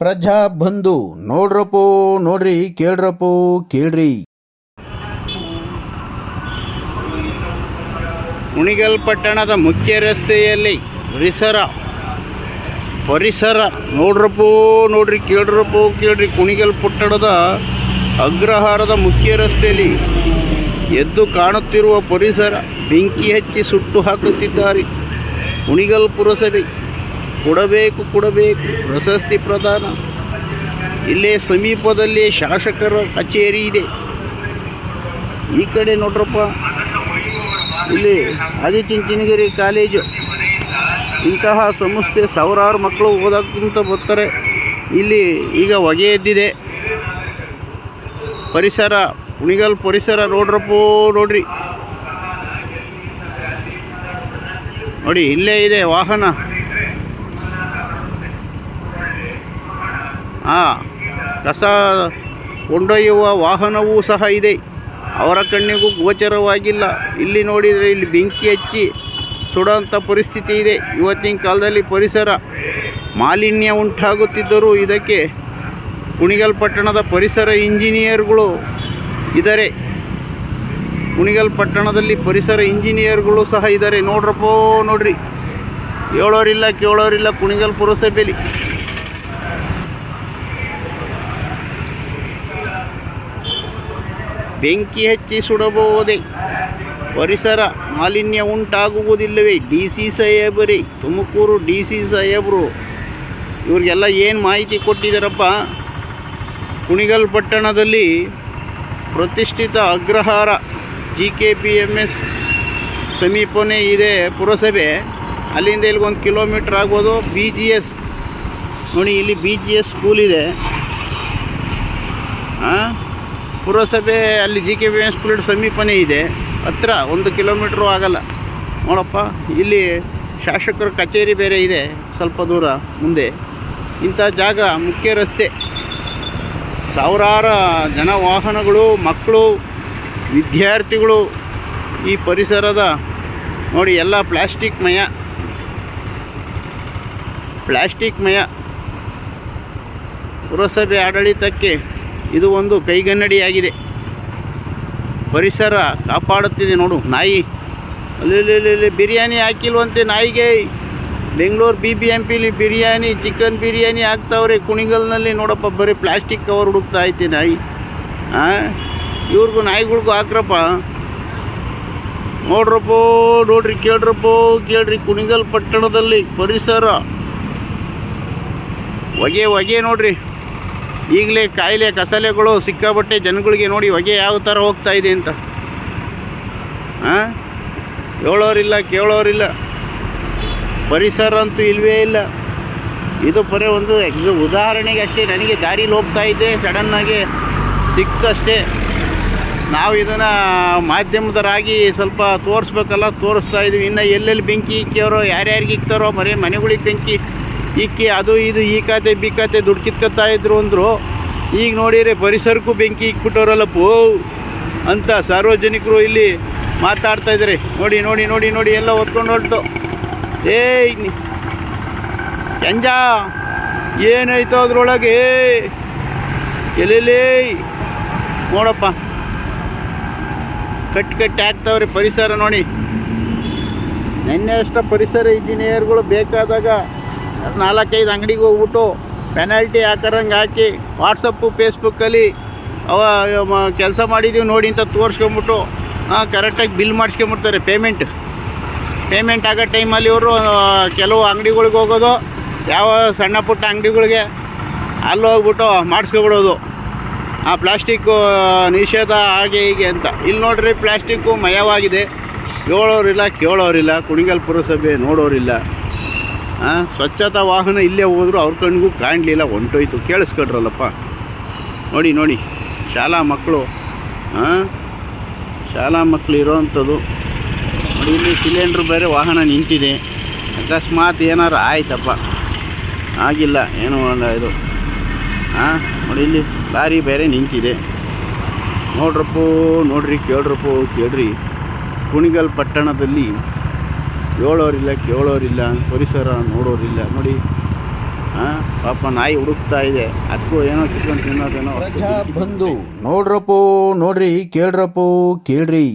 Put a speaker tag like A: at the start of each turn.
A: ಪ್ರಜಾ ಬಂಧು, ನೋಡ್ರಪ್ಪೋ, ನೋಡ್ರಿ, ಕೇಳ್ರಪ್ಪೋ, ಕೇಳ್ರಿ.
B: ಕುಣಿಗಲ್ ಪಟ್ಟಣದ ಮುಖ್ಯ ರಸ್ತೆಯಲ್ಲಿ ಪರಿಸರ ಪರಿಸರ, ನೋಡ್ರಪ್ಪೋ, ನೋಡ್ರಿ, ಕೇಳ್ರಪ್ಪೋ, ಕೇಳ್ರಿ. ಕುಣಿಗಲ್ ಪಟ್ಟಣದ ಅಗ್ರಹಾರದ ಮುಖ್ಯ ರಸ್ತೆಯಲ್ಲಿ ಎದ್ದು ಕಾಣುತ್ತಿರುವ ಪರಿಸರ ಬೆಂಕಿ ಹಚ್ಚಿ ಸುಟ್ಟು ಹಾಕುತ್ತಿದ್ದಾರೆ ಕುಣಿಗಲ್ ಪುರಸಭೆ ಕೊಡಬೇಕು ಕೊಡಬೇಕು. ಪ್ರಶಸ್ತಿ ಪ್ರದಾನ. ಇಲ್ಲೇ ಸಮೀಪದಲ್ಲಿ ಶಾಸಕರ ಕಚೇರಿ ಇದೆ. ಈ ಕಡೆ ನೋಡ್ರಪ್ಪ. ಇಲ್ಲಿ ಆದಿಚುಂಚನಗಿರಿ ಕಾಲೇಜು. ಇಂತಹ ಸಂಸ್ಥೆ ಸಾವಿರಾರು ಮಕ್ಕಳು ಓದಕ್ಕಿಂತ ಬರ್ತಾರೆ. ಇಲ್ಲಿ ಈಗ ಹೊಗೆ ಎದ್ದಿದೆ. ಪರಿಸರ, ಕುಣಿಗಲ್ ಪರಿಸರ ನೋಡ್ರಪ್ಪೋ ನೋಡ್ರಿ. ನೋಡಿ, ಇಲ್ಲೇ ಇದೆ ವಾಹನ. ಹಾಂ ಕಸ ಕೊಂಡೊಯ್ಯುವ ವಾಹನವೂ ಸಹ ಇದೆ. ಅವರ ಕಣ್ಣಿಗೂ ಗೋಚರವಾಗಿಲ್ಲ. ಇಲ್ಲಿ ನೋಡಿದರೆ ಇಲ್ಲಿ ಬೆಂಕಿ ಹಚ್ಚಿ ಸುಡೋಂಥ ಪರಿಸ್ಥಿತಿ ಇದೆ. ಇವತ್ತಿನ ಕಾಲದಲ್ಲಿ ಪರಿಸರ ಮಾಲಿನ್ಯ ಉಂಟಾಗುತ್ತಿದ್ದರೂ ಇದಕ್ಕೆ ಕುಣಿಗಲ್ ಪಟ್ಟಣದ ಪರಿಸರ ಇಂಜಿನಿಯರ್ಗಳು ಇದ್ದಾರೆ. ಕುಣಿಗಲ್ ಪಟ್ಟಣದಲ್ಲಿ ಪರಿಸರ ಇಂಜಿನಿಯರ್ಗಳು ಸಹ ಇದ್ದಾರೆ. ನೋಡ್ರಪ್ಪೋ, ನೋಡ್ರಿ. ಹೇಳೋರಿಲ್ಲ ಕೇಳೋರಿಲ್ಲ ಕುಣಿಗಲ್ ಪುರಸಭೆಯಲ್ಲಿ ಬೆಂಕಿ ಹಚ್ಚಿ ಸುಡಬಹುದೇ? ಪರಿಸರ ಮಾಲಿನ್ಯ ಉಂಟಾಗುವುದಿಲ್ಲವೇ? ಡಿ ಸಿ ಸಾಹೇಬರಿ, ತುಮಕೂರು ಡಿ ಸಿ ಸಾಹೇಬರು. ಇವ್ರಿಗೆಲ್ಲ ಏನು ಮಾಹಿತಿ ಕೊಟ್ಟಿದ್ದಾರಪ್ಪ? ಕುಣಿಗಲ್ ಪಟ್ಟಣದಲ್ಲಿ ಪ್ರತಿಷ್ಠಿತ Agrahara G K P M S ಸಮೀಪನೇ ಇದೆ ಪುರಸಭೆ. ಅಲ್ಲಿಂದ ಇಲ್ಲಿಗೊಂದು ಕಿಲೋಮೀಟ್ರ್ ಆಗ್ಬೋದು ಬಿ ಜಿ ಎಸ್ ನೋಡಿ, ಇಲ್ಲಿ ಬಿ ಜಿ ಎಸ್ ಸ್ಕೂಲ್ ಇದೆ. ಹಾಂ ಪುರಸಭೆ ಅಲ್ಲಿ G K B S school ಸಮೀಪನೇ ಇದೆ. ಹತ್ರ ಒಂದು ಕಿಲೋಮೀಟ್ರು ಆಗಲ್ಲ. ನೋಡಪ್ಪ, ಇಲ್ಲಿ ಶಾಸಕರ ಕಚೇರಿ ಬೇರೆ ಇದೆ, ಸ್ವಲ್ಪ ದೂರ ಮುಂದೆ. ಇಂಥ ಜಾಗ ಮುಖ್ಯ ರಸ್ತೆ. ಸಾವಿರಾರು ಜನ ವಾಹನಗಳು ಮಕ್ಕಳು, ವಿದ್ಯಾರ್ಥಿಗಳು ಈ ಪರಿಸರದ ನೋಡಿ ಎಲ್ಲ ಪ್ಲಾಸ್ಟಿಕ್ ಮಯ. ಪ್ಲಾಸ್ಟಿಕ್ ಮಯ. ಪುರಸಭೆ ಆಡಳಿತಕ್ಕೆ ಇದು ಒಂದು ಕೈಗನ್ನಡಿಯಾಗಿದೆ. ಪರಿಸರ ಕಾಪಾಡುತ್ತಿದೆ ನೋಡು ನಾಯಿ. ಅಲ್ಲಿ ಬಿರಿಯಾನಿ ಹಾಕಿಲ್ವಂತೆ ನಾಯಿಗೆ. ಬೆಂಗಳೂರು ಬಿ ಬಿ ಎಂ ಪಿಲಿ ಬಿರಿಯಾನಿ, ಚಿಕನ್ ಬಿರಿಯಾನಿ ಹಾಕ್ತಾವ್ರೆ ಕುಣಿಗಲ್ನಲ್ಲಿ ನೋಡಪ್ಪ, ಬರೀ ಪ್ಲಾಸ್ಟಿಕ್ ಕವರ್ ಹುಡುಕ್ತಾ ಐತೆ ನಾಯಿ. ಹಾಂ ಇವ್ರಿಗೂ ನಾಯಿಗಳಿಗೂ ಹಾಕ್ರಪ್ಪ. ನೋಡ್ರಪ್ಪೋ, ನೋಡ್ರಿ, ಕೇಳ್ರಪ್ಪೋ, ಕೇಳ್ರಿ ಕುಣಿಗಲ್ ಪಟ್ಟಣದಲ್ಲಿ ಪರಿಸರ. ಹೊಗೆ ಹೊಗೆ ನೋಡ್ರಿ. ಈಗಲೇ ಕಾಯಿಲೆ ಕಸಲೆಗಳು ಸಿಕ್ಕಾಬಟ್ಟೆ ಜನಗಳಿಗೆ ನೋಡಿ ಹೊಗೆ ಯಾವ ಥರ ಹೋಗ್ತಾ ಇದೆ ಅಂತ. ಹಾಂ ಹೇಳೋರಿಲ್ಲ, ಕೇಳೋರಿಲ್ಲ. ಪರಿಸರ ಅಂತೂ ಇಲ್ವೇ ಇಲ್ಲ. ಇದು ಬರೀ ಒಂದು ಎಕ್ಸ, ಉದಾಹರಣೆಗೆ ಅಷ್ಟೇ, ನನಗೆ ದಾರಿಲಿ ಹೋಗ್ತಾ ಇದ್ದೆ ಸಡನ್ನಾಗಿ ಸಿಕ್ತಷ್ಟೇ. ನಾವು ಇದನ್ನು ಮಾಧ್ಯಮದರಾಗಿ ಸ್ವಲ್ಪ ತೋರಿಸ್ಬೇಕಲ್ಲ, ತೋರಿಸ್ತಾ ಇದ್ದೀವಿ. ಇನ್ನು ಎಲ್ಲೆಲ್ಲಿ ಬೆಂಕಿ ಇಕ್ಕಿಯವರೋ ಯಾರ್ಯಾರಿಗೆ ಇಕ್ತಾರೋ ಬರೀ ಮನೆಗಳಿಗೆ ಬೆಂಕಿ ಇಕ್ಕಿ ಅದು ಇದು ಈ ಖಾತೆ ಬಿ ಖಾತೆ ದುಡ್ಡು ಕಿತ್ಕೊತಾ ಇದ್ರು ಅಂದರು, ಈಗ ನೋಡಿರಿ ಪರಿಸರಕ್ಕೂ ಬೆಂಕಿ ಇಕ್ಬಿಟ್ಟವ್ರಲ್ಲ ಪೋ ಅಂತ ಸಾರ್ವಜನಿಕರು ಇಲ್ಲಿ ಮಾತಾಡ್ತಾ ಇದ್ದಾರೆ ನೋಡಿ ನೋಡಿ ನೋಡಿ ನೋಡಿ, ಎಲ್ಲ ಹೊತ್ಕೊಂಡು ಹೊರಟು. ಏಯ್ ಕೆಂಜ ಏನಾಯ್ತು ಅದ್ರೊಳಗೆ? ಎಲ್ಲೆಲ್ಲೇ? ನೋಡಪ್ಪ. ಕಟ್ ಕಟ್ಟಿ ಆಗ್ತಾವ್ರಿ ಪರಿಸರ ನೋಡಿ. ನಿನ್ನೆ ಅಷ್ಟ ಪರಿಸರ ಇಂಜಿನಿಯರ್ಗಳು ಬೇಕಾದಾಗ ನಾಲ್ಕೈದು ಅಂಗಡಿಗೆ ಹೋಗ್ಬಿಟ್ಟು ಪೆನಾಲ್ಟಿ ಹಾಕರಂಗೆ ಹಾಕಿ ವಾಟ್ಸಪ್ಪು ಫೇಸ್ಬುಕ್ಕಲ್ಲಿ ಅವ ಕೆಲಸ ಮಾಡಿದ್ದೀವಿ ನೋಡಿ ಅಂತ ತೋರಿಸ್ಕೊಂಬಿಟ್ಟು ಕರೆಕ್ಟಾಗಿ ಬಿಲ್ ಮಾಡಿಸ್ಕೊಂಬಿಡ್ತಾರೆ ಪೇಮೆಂಟ್. ಪೇಮೆಂಟ್ ಆಗೋ ಟೈಮಲ್ಲಿ ಇವರು ಕೆಲವು ಅಂಗಡಿಗಳಿಗೆ ಹೋಗೋದು, ಯಾವ ಸಣ್ಣ ಪುಟ್ಟ ಅಂಗಡಿಗಳಿಗೆ ಅಲ್ಲಿ ಹೋಗ್ಬಿಟ್ಟು ಮಾಡಿಸ್ಕೊಬಿಡೋದು. ಆ ಪ್ಲಾಸ್ಟಿಕ್ಕು ನಿಷೇಧ ಹಾಗೆ ಹೀಗೆ ಅಂತ. ಇಲ್ಲಿ ನೋಡ್ರಿ ಪ್ಲಾಸ್ಟಿಕ್ಕು ಮಯವಾಗಿದೆ. ಹೇಳೋರಿಲ್ಲ ಕೇಳೋರಿಲ್ಲ. ಕುಣಿಗಲ್ ಪುರಸಭೆ ನೋಡೋರಿಲ್ಲ. ಸ್ವಚ್ಛತಾ ವಾಹನ ಇಲ್ಲೇ ಹೋದರೂ ಅವ್ರ ಕಣ್ಗೂ ಕಾಣಲಿಲ್ಲ ಹೊಂಟೋಯ್ತು. ಕೇಳಿಸ್ಕೊಡ್ರಲ್ಲಪ್ಪ ನೋಡಿ ನೋಡಿ, ಶಾಲಾ ಮಕ್ಕಳು ಹಾಂ ಶಾಲಾ ಮಕ್ಕಳು ಇರೋವಂಥದ್ದು ನೋಡಿ, ಇಲ್ಲಿ ಸಿಲಿಂಡ್ರ್ ಬೇರೆ ವಾಹನ ನಿಂತಿದೆ. ಅಕಸ್ಮಾತ್ ಏನಾರು ಆಯ್ತಪ್ಪ. ಆಗಿಲ್ಲ, ಏನೋ ಇದು. ಹಾಂ ನೋಡಿ, ಇಲ್ಲಿ ಲಾರಿ ಬೇರೆ ನಿಂತಿದೆ. ನೋಡ್ರಪ್ಪೋ, ನೋಡ್ರಿ, ಕೇಳ್ರಪ್ಪೋ, ಕೇಳ್ರಿ. ಕುಣಿಗಲ್ ಪಟ್ಟಣದಲ್ಲಿ ಹೇಳೋರಿಲ್ಲ ಕೇಳೋರಿಲ್ಲ, ಪರಿಸರ ನೋಡೋರಿಲ್ಲ. ನೋಡಿ ಹಾಂ ಪಾಪ ನಾಯಿ ಹುಡುಕ್ತಾ ಇದೆ. ಅದಕ್ಕೂ ಏನೋ ಕಿತ್ಕೊಂಡು ತಿನ್ನೋದೇನೋ.
A: ಬಂಧು, ನೋಡ್ರಪ್ಪೋ, ನೋಡ್ರಿ, ಕೇಳ್ರಪ್ಪೋ, ಕೇಳ್ರಿ.